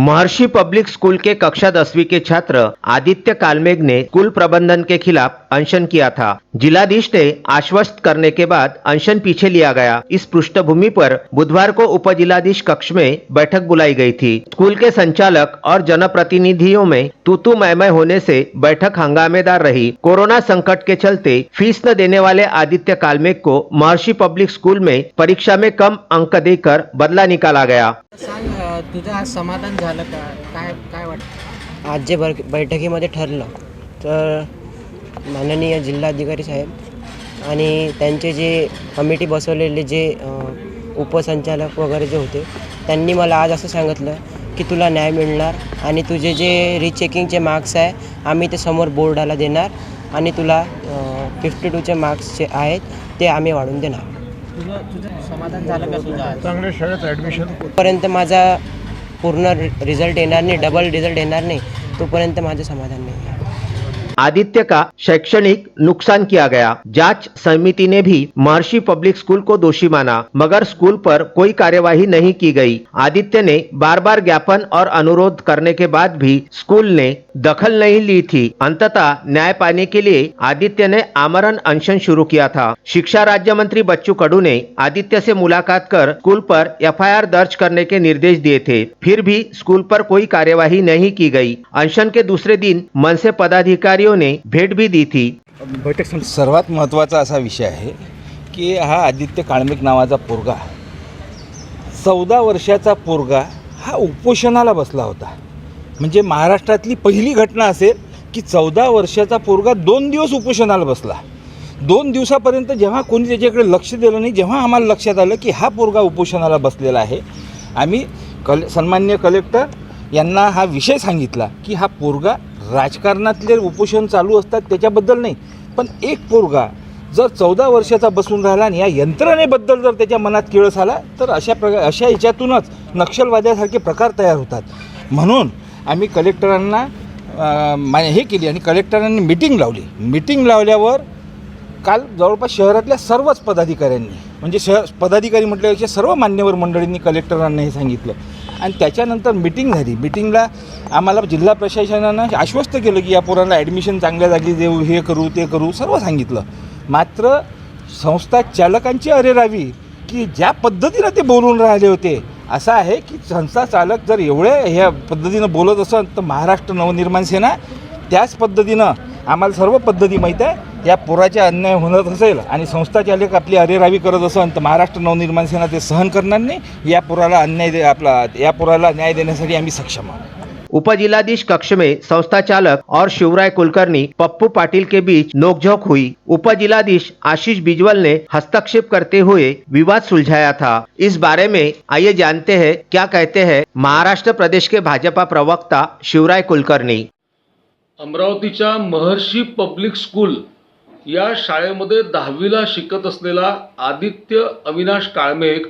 महर्षि public school के कक्षा दसवीं के छात्र आदित्य कालमेघ ने स्कूल प्रबंधन के खिलाफ अनशन किया था। जिलाधीश ने आश्वस्त करने के बाद अनशन पीछे लिया गया। इस पृष्ठभूमि पर बुधवार को उप जिलाधीश कक्ष में बैठक बुलाई गई थी। स्कूल के संचालक और जनप्रतिनिधियों में तूतू मैमय होने से बैठक हंगामेदार रही। कोरोना संकट के चलते फ़ीस न देने वाले आदित्य कालमेघ को महर्षि पब्लिक स्कूल में परीक्षा में कम अंक देकर बदला निकाला गया। तुझं आज समाधान झालं का? काय काय वाटतं? आज जे बर बैठकीमध्ये ठरलं तर माननीय जिल्हाधिकारी साहेब आणि त्यांचे जे कमिटी बसवलेले जे उपसंचालक वगैरे जे होते त्यांनी मला आज असं सांगितलं की तुला न्याय मिळणार आणि तुझे जे रिचेकिंगचे मार्क्स आहे आम्ही ते समोर बोर्डाला देणार आणि तुला फिफ्टी टूचे मार्क्स जे आहेत ते आम्ही वाढून देणार. तुझं तुझं समाधान झालं का तुझं आज? चांगल्या शाळेत ॲडमिशन तोपर्यंत माझा पूर्ण रिझल्ट येणार नाही डबल रिझल्ट येणार नाही तोपर्यंत माझं समाधान नाही. आहे आदित्य का शैक्षणिक नुकसान किया गया। जाँच समिति ने भी महर्षि पब्लिक स्कूल को दोषी माना, मगर स्कूल पर कोई कार्यवाही नहीं की गई। आदित्य ने बार बार ज्ञापन और अनुरोध करने के बाद भी स्कूल ने दखल नहीं ली थी। अंततः न्याय पाने के लिए आदित्य ने आमरण अनशन शुरू किया था। शिक्षा राज्य मंत्री बच्चू कडू ने आदित्य से मुलाकात कर स्कूल पर एफआईआर दर्ज करने के निर्देश दिए थे। फिर भी स्कूल पर कोई कार्यवाही नहीं की गई। अनशन के दूसरे दिन मन से सीईओ ने भेट भी दी थी। बैठक सर्वात महत्त्वाचा असा विषय आहे की हा आदित्य काळमिक नावाचा पोरगा चौदा वर्षाचा पोरगा हा उपोषणाला बसला होता. म्हणजे महाराष्ट्रातली पहिली घटना असेल की चौदा वर्षाचा पोरगा दोन दिवस उपोषणाला बसला. दोन दिवसापर्यंत जेव्हा कोणी त्याच्याकडे लक्ष दिलं नाही जेव्हा आम्हाला लक्षात आलं की हा पोरगा उपोषणाला बसलेला आहे आम्ही कल सन्मान्य कलेक्टर यांना हा विषय सांगितला की हा पोरगा राजकारणातले उपोषण चालू असतात त्याच्याबद्दल नाही पण एक पोरगा जर चौदा वर्षाचा बसून राहिला आणि या यंत्रणेबद्दल जर त्याच्या मनात किळस आला तर अशा प्रकार अशा याच्यातूनच नक्षलवाद्यासारखे प्रकार तयार होतात. म्हणून आम्ही कलेक्टरांना अं, मा हे केली आणि कलेक्टरांनी मिटिंग लावली. मिटिंग लावल्यावर काल जवळपास शहरातल्या सर्वच पदाधिकाऱ्यांनी म्हणजे श पदाधिकारी म्हटल्यापेक्षा सर्व मान्यवर मंडळींनी कलेक्टरांना हे सांगितलं. आणि त्याच्यानंतर मिटिंग झाली. मिटिंगला आम्हाला जिल्हा प्रशासनानं आश्वस्त केलं की या पोरांना ॲडमिशन चांगल्या जागी देऊ हे करू ते करू सर्व सांगितलं. मात्र संस्था चालकांची अरेरावी की ज्या पद्धतीनं ते बोलून राहिले होते असं आहे की संस्था चालक जर एवढे ह्या पद्धतीनं बोलत असेल तर महाराष्ट्र नवनिर्माण सेना त्याच पद्धतीनं आम्हाला सर्व पद्धती माहीत आहे. या पुराच्या अन्याय होणार असेल आणि संस्था चालक आपली अरेरावी करत असेल तर महाराष्ट्र नवनिर्माण सेना ते सहन करणार नाही. या पोराला अन्याय दे आपला या पोराला न्याय देण्यासाठी आम्ही सक्षम आहोत. उपजिलाधीश कक्ष में संस्था चालक और शिवराय कुलकर्णी पप्पू पाटिल के बीच नोकझोंक हुई। उपजिलाधीश आशीष बिजवल ने हस्तक्षेप करते हुए विवाद सुलझाया था। इस बारे में आइए जानते हैं क्या कहते हैं महाराष्ट्र प्रदेश के भाजपा प्रवक्ता शिवराय कुलकर्णी। अमरावतीच्या महर्षी पब्लिक स्कूल या शाळेमध्ये दहावीला शिकत असलेला आदित्य अविनाश काळमेघ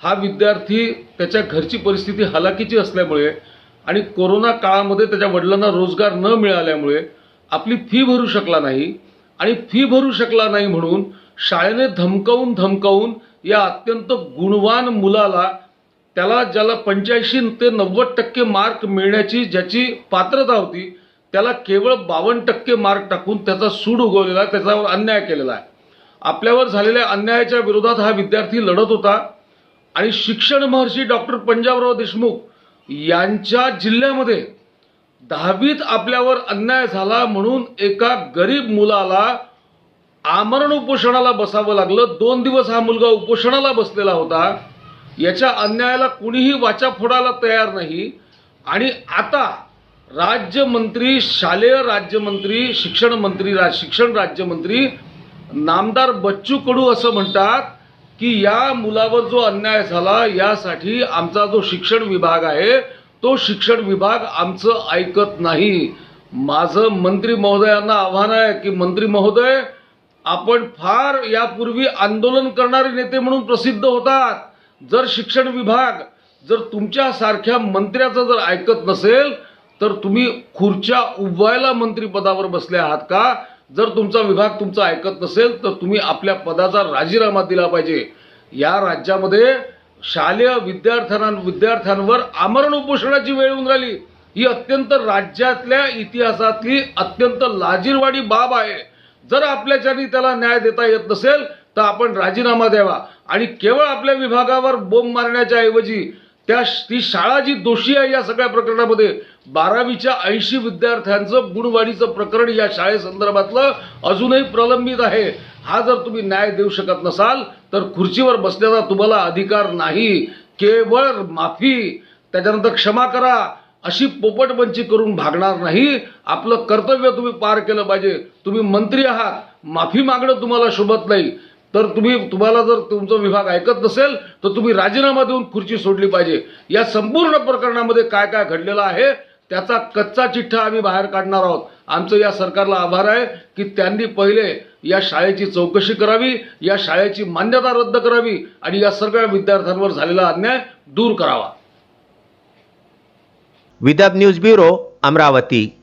हा विद्यार्थी त्याच्या घरची परिस्थिती हलाखीची असल्यामुळे आणि कोरोना काळामध्ये त्याच्या वडिलांना रोजगार न मिळाल्यामुळे आपली फी भरू शकला नाही आणि फी भरू शकला नाही म्हणून शाळेने धमकावून धमकावून या अत्यंत गुणवान मुलाला त्याला ज्याला पंच्याऐंशी ते नव्वद टक्के मार्क मिळण्याची ज्याची पात्रता होती त्याला केवळ बावन्न टक्के मार्क टाकून त्याचा सूड उगवलेला आहे, त्याच्यावर अन्याय केलेला आहे. आपल्यावर झालेल्या अन्यायाच्या विरोधात हा विद्यार्थी लढत होता आणि शिक्षण महर्षी डॉक्टर पंजाबराव देशमुख यांच्या जिल्ह्यामध्ये दहावीत आपल्यावर अन्याय झाला म्हणून एका गरीब मुलाला आमरण उपोषणाला बसावं लागलं. दोन दिवस हा मुलगा उपोषणाला बसलेला होता. याच्या अन्यायाला कुणीही वाचा फोडायला तयार नाही. आणि आता राज्यमंत्री शालेय राज्यमंत्री शिक्षण मंत्री रा शिक्षण राज्यमंत्री नामदार बच्चू कडू असं म्हणतात की या मुलावर जो अन्याय झाला यासाठी आमचा जो शिक्षण विभाग आहे तो शिक्षण विभाग आमचं ऐकत नाही. माझं मंत्री महोदयांना आव्हान आहे की मंत्री महोदय आपण फार यापूर्वी आंदोलन करणारे नेते म्हणून प्रसिद्ध होतात. जर शिक्षण विभाग जर तुमच्यासारख्या मंत्र्याचं जर ऐकत नसेल तर तुम्ही खुर्च्या उभवायला मंत्रिपदावर बसले आहात का? जर तुमचा विभाग तुमचं ऐकत नसेल तर तुम्ही आपल्या पदाचा राजीनामा दिला पाहिजे. या राज्यामध्ये शालेय विद्यार्थ्यांना विद्यार्थ्यांवर आमरण उपोषणाची वेळ येऊन राहिली. ही अत्यंत राज्यातल्या इतिहासातली अत्यंत लाजीरवाडी बाब आहे. जर आपल्याच्यानी त्याला न्याय देता येत नसेल तर आपण राजीनामा द्यावा आणि केवळ आपल्या विभागावर बोंब मारण्याच्या ऐवजी त्या ती शाळा जी दोषी आहे या सगळ्या प्रकरणामध्ये बारावीच्या ऐंशी विद्यार्थ्यांचं गुणवाढीचं प्रकरण या शाळेसंदर्भातलं अजूनही प्रलंबित आहे. हा जर तुम्ही न्याय देऊ शकत नसाल तर खुर्चीवर बसण्याचा तुम्हाला अधिकार नाही. केवळ माफी त्याच्यानंतर क्षमा करा अशी पोपटबंची करून भागणार नाही. आपलं कर्तव्य तुम्ही पार केलं पाहिजे. तुम्ही मंत्री आहात माफी मागणं तुम्हाला शोभत नाही. तर तुम्ही तुम्हाला जर तुमचा विभाग ऐकत नसेल तर तुम्ही राजीनामा देऊन खुर्ची सोडली पाहिजे. या संपूर्ण प्रकरणामध्ये काय काय घडलेलं आहे त्याचा कच्चा चिठ्ठा आम्ही बाहेर काढणार आहोत. आमचं या सरकारला आभार आहे की त्यांनी पहिले या शाळेची चौकशी करावी या शाळेची मान्यता रद्द करावी आणि या सगळ्या विद्यार्थ्यांवर झालेला अन्याय दूर करावा. Vidarbha news bureau Amravati.